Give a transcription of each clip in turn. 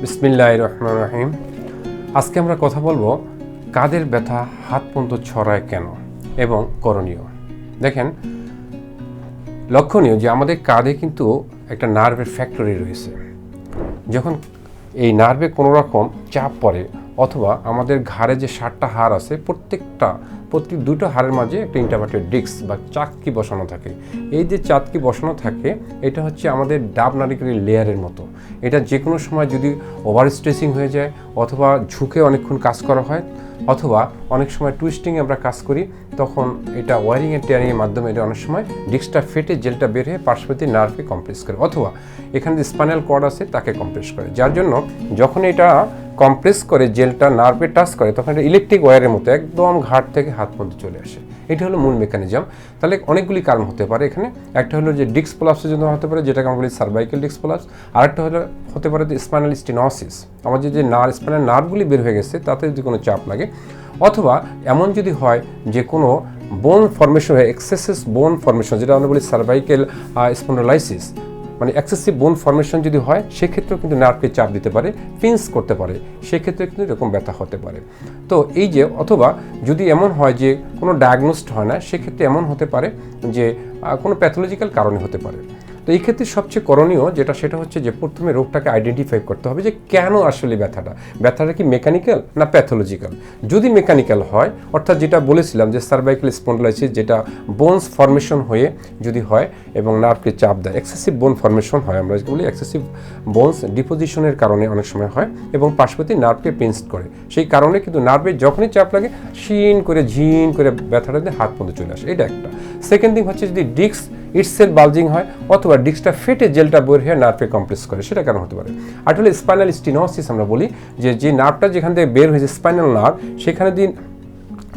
বিসমিল্লাহ রহমান রহিম আজকে আমরা কথা বলব কাদের ব্যথা হাত পর্যন্ত ছড়ায় কেন এবং করণীয়। দেখেন, লক্ষণীয় যে আমাদের কাঁধে কিন্তু একটা নার্ভের ফ্যাক্টরি রয়েছে। যখন এই নার্ভে কোনো রকম চাপ পড়ে অথবা আমাদের ঘাড়ে যে ষাটটা হাড় আছে, প্রত্যেকটা, প্রত্যেক দুটো হাড়ের মাঝে একটা ইন্টারভার্টেড ডিস্ক বা চাকতি বসানো থাকে। এই যে চাকতি বসানো থাকে, এটা হচ্ছে আমাদের ডাব নারিকেলের লেয়ারের মতো। এটা যে কোনো সময় যদি ওভার স্ট্রেসিং হয়ে যায় অথবা ঝুঁকে অনেকক্ষণ কাজ করা হয়, অথবা অনেক সময় টুইস্টিং আমরা কাজ করি, তখন এটা ওয়ারিং এর টেয়ারিংয়ের মাধ্যমে এটা অনেক সময় ডিস্কটা ফেটে জেলটা বের হয়ে পার্শ্ববর্তী নার্ভকে কমপ্রেস করে, অথবা এখানে যে স্পাইনাল কর্ড আছে তাকে কমপ্রেস করে। যার জন্য যখন এটা কমপ্রেস করে জেলটা নার্ভে টাচ করে, তখন এটা ইলেকট্রিক ওয়্যারের মতো একদম ঘাট থেকে হাত পর্যন্ত চলে আসে। এটা হলো মূল মেকানিজম তাহলে অনেকগুলি কারণ হতে পারে এখানে। একটা হলো যে ডিস্ক প্লাসের জন্য হতে পারে, যেটাকে আমরা বলি সার্ভাইকেল ডিস্ক প্লাস আরেকটা হলো, হতে পারে যে স্পাইনাল স্টিনসিস আমাদের যে নার্ভ স্পাইনাল নার্ভগুলি বের হয়ে গেছে, তাতে যদি কোনো চাপ লাগে, অথবা এমন যদি হয় যে কোনো বোন ফর্মেশন হয় এক্সেসিস বোন ফর্মেশন যেটা আমরা বলি সার্ভাইকেল স্পন্ডোলাইসিস মানে এক্সেসিভ বোন ফর্মেশন যদি হয়, সেক্ষেত্রেও কিন্তু নার্ভকে চাপ দিতে পারে পিন্স করতে পারে, সেক্ষেত্রে কিন্তু এরকম ব্যথা হতে পারে। তো এই যে, অথবা যদি এমন হয় যে, কোনো ডায়াগনোসড হয় না, সেক্ষেত্রে এমন হতে পারে যে কোনো প্যাথোলজিক্যাল কারণে হতে পারে। তো এই ক্ষেত্রে সবচেয়ে করণীয় যেটা, সেটা হচ্ছে যে প্রথমে রোগটাকে আইডেন্টিফাই করতে হবে যে কেন আসলে ব্যথাটা। ব্যথাটা কি মেকানিক্যাল না প্যাথোলজিক্যাল যদি মেকানিক্যাল হয়, অর্থাৎ যেটা বলেছিলাম যে সার্ভাইকাল স্পন্ডলাইসিস যেটা বোনস ফর্মেশন হয়ে যদি হয় এবং নার্ভকে চাপ দেয় এক্সেসিভ বোন ফর্মেশন হয়, আমরা বলি এক্সেসিভ বোনস ডিপোজিশনের কারণে অনেক সময় হয় এবং পার্শ্ববর্তী নার্ভকে পিন্সড করে। সেই কারণে কিন্তু নার্ভে যখনই চাপ লাগে, শিন করে, ঝিন করে ব্যথাটা হাত পর্যন্ত চলে আসে। এটা একটা। সেকেন্ড থিং হচ্ছে যদি ডিস্ক ইটসেল বালজিং হয় অথবা ডিস্কটা ফেটে জেলটা বের হয়ে নার্ভে কমপ্রেস করে, সেটা কারণ হতে পারে? আর হলে স্পাইনাল স্টিনোসিস আমরা বলি যে যে নার্ভটা যেখান থেকে বের হয়েছে, স্পাইনাল নার্ভ, সেখানে দিন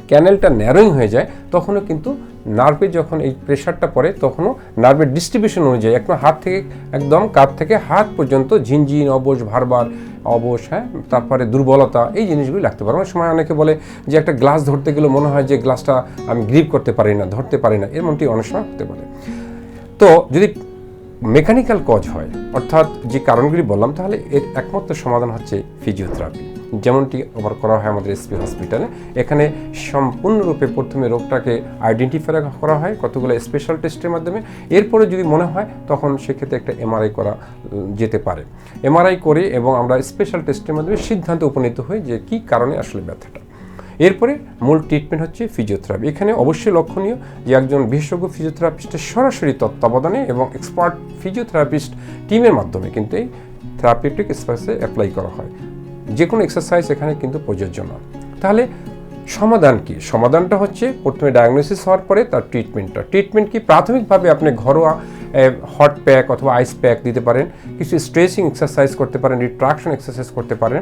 ক্যানেলটা ন্যারোইং হয়ে যায়, তখনও কিন্তু নার্ভে যখন এই প্রেশারটা পড়ে, তখনও নার্ভের ডিস্ট্রিবিউশন অনুযায়ী, একদম হাত থেকে, একদম কাপ থেকে হাত পর্যন্ত ঝিনঝিন, অবশ ভারবার অবশ হ্যাঁ তারপরে দুর্বলতা, এই জিনিসগুলি লাগতে পারে। অনেক সময় অনেকে বলে যে, একটা গ্লাস ধরতে গেলে মনে হয় যে, গ্লাসটা আমি গ্রিপ করতে পারি না, ধরতে পারি না, এমনটি অনেক সময় হতে পারে। তো যদি মেকানিক্যাল কজ হয়, অর্থাৎ যে কারণগুলি বললাম, তাহলে এর একমাত্র সমাধান হচ্ছে ফিজিওথেরাপি। যেমনটি আবার করা হয় আমাদের এসপি হসপিটালে। এখানে সম্পূর্ণরূপে প্রথমে রোগটাকে আইডেন্টিফাই করা হয় কতগুলো স্পেশাল টেস্টের মাধ্যমে। এরপরে যদি মনে হয়, তখন সেক্ষেত্রে একটা এমআরআই করা যেতে পারে। এমআরআই করে এবং আমরা স্পেশাল টেস্টের মাধ্যমে সিদ্ধান্তে উপনীত হই যে কী কারণে আসলে ব্যথাটা। এরপরে মূল ট্রিটমেন্ট হচ্ছে ফিজিওথেরাপি এখানে অবশ্যই লক্ষণীয় যে একজন বিশেষজ্ঞ ফিজিওথেরাপিস্টের সরাসরি তত্ত্বাবধানে এবং এক্সপার্ট ফিজিওথেরাপিস্ট টিমের মাধ্যমে কিন্তু এই থেরাপিউটিক স্পেসে অ্যাপ্লাই করা হয়। যে কোনো এক্সারসাইজ এখানে কিন্তু প্রযোজ্য না। তাহলে সমাধান কি? সমাধানটা হচ্ছে প্রথমে ডায়াগনোসিস হওয়ার পরে তার ট্রিটমেন্টটা ট্রিটমেন্ট কি? প্রাথমিকভাবে আপনি ঘরোয়া হট প্যাক অথবা আইস প্যাক দিতে পারেন। কিছু স্ট্রেচিং এক্সারসাইজ করতে পারেন রিট্রাকশন এক্সারসাইজ করতে পারেন।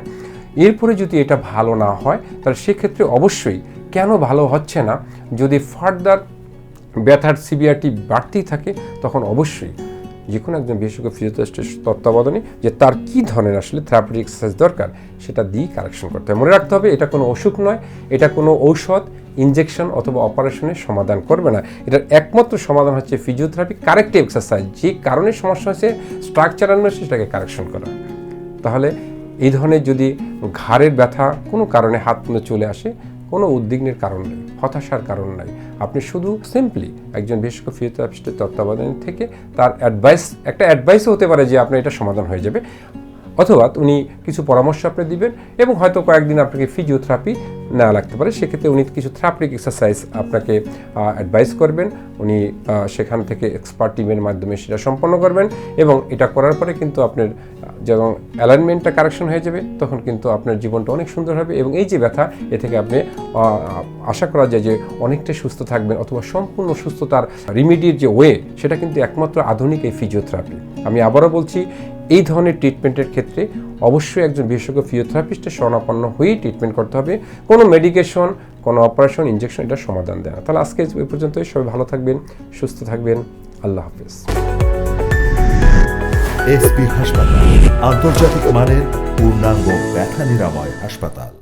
এরপরে যদি এটা ভালো না হয়, তাহলে সেক্ষেত্রে অবশ্যই কেন ভালো হচ্ছে না? যদি ফার্দার ব্যথার সিভিয়ারিটি বাড়তেই থাকে, তখন অবশ্যই যে কোনো একজন বিশেষজ্ঞ ফিজিওথেরাপিস্টের তত্ত্বাবধানে যে তার কী ধরনের আসলে থেরাপিউটিক এক্সারসাইজ দরকার, সেটা দিয়েই কারেকশন করতে হবে। মনে রাখতে হবে, এটা কোনো অসুখ নয়, এটা কোনো ঔষধ ইনজেকশন অথবা অপারেশনের সমাধান করবে না। এটার একমাত্র সমাধান হচ্ছে ফিজিওথেরাপি কারেক্টিভ এক্সারসাইজ যে কারণে সমস্যা হচ্ছে স্ট্রাকচার সেটাকে কারেকশন করা। তাহলে এই ধরনের যদি ঘাড়ের ব্যথা কোনো কারণে হাত চলে আসে, কোনো উদ্বিগ্নের কারণ নেই, হতাশার কারণ নাই। আপনি শুধু সিম্পলি একজন বিশেষজ্ঞ ফিজিওথেরাপিস্টের তত্ত্বাবধান থেকে তার অ্যাডভাইস একটা অ্যাডভাইসও হতে পারে যে আপনার এটা সমাধান হয়ে যাবে। অথবা উনি কিছু পরামর্শ আপনি দিবেন এবং হয়তো কয়েকদিন আপনাকে ফিজিওথেরাপি নেওয়া লাগতে পারে, সেক্ষেত্রে উনি কিছু থেরাপিক এক্সারসাইজ আপনাকে অ্যাডভাইস করবেন। উনি সেখান থেকে এক্সপার্ট টিমের মাধ্যমে সেটা সম্পন্ন করবেন এবং এটা করার পরে কিন্তু আপনার, যখন অ্যালাইনমেন্টটা কারেকশন হয়ে যাবে, তখন কিন্তু আপনার জীবনটা অনেক সুন্দর হবে এবং এই যে ব্যথা, এ থেকে আপনি আশা করা যায় যে অনেকটা সুস্থ থাকবেন অথবা সম্পূর্ণ সুস্থতার রিমিডির যে ওয়ে সেটা কিন্তু একমাত্র আধুনিক এই ফিজিওথেরাপি আমি আবারও বলছি এই ধরনের ট্রিটমেন্টের ক্ষেত্রে অবশ্যই একজন বিশেষজ্ঞ ফিজিওথেরাপিস্টের শরণাপন্ন হয়েই ট্রিটমেন্ট করতে হবে। কোনো মেডিকেশন কোনো অপারেশন ইঞ্জেকশন এটা সমাধান দেয় না। তাহলে আজকে এই পর্যন্তই। সবাই ভালো থাকবেন, সুস্থ থাকবেন। আল্লাহ হাফিজ। এসপি হাসপাতাল, আন্তর্জাতিক মানের পূর্ণাঙ্গ ব্যথা নিরাময় হাসপাতাল।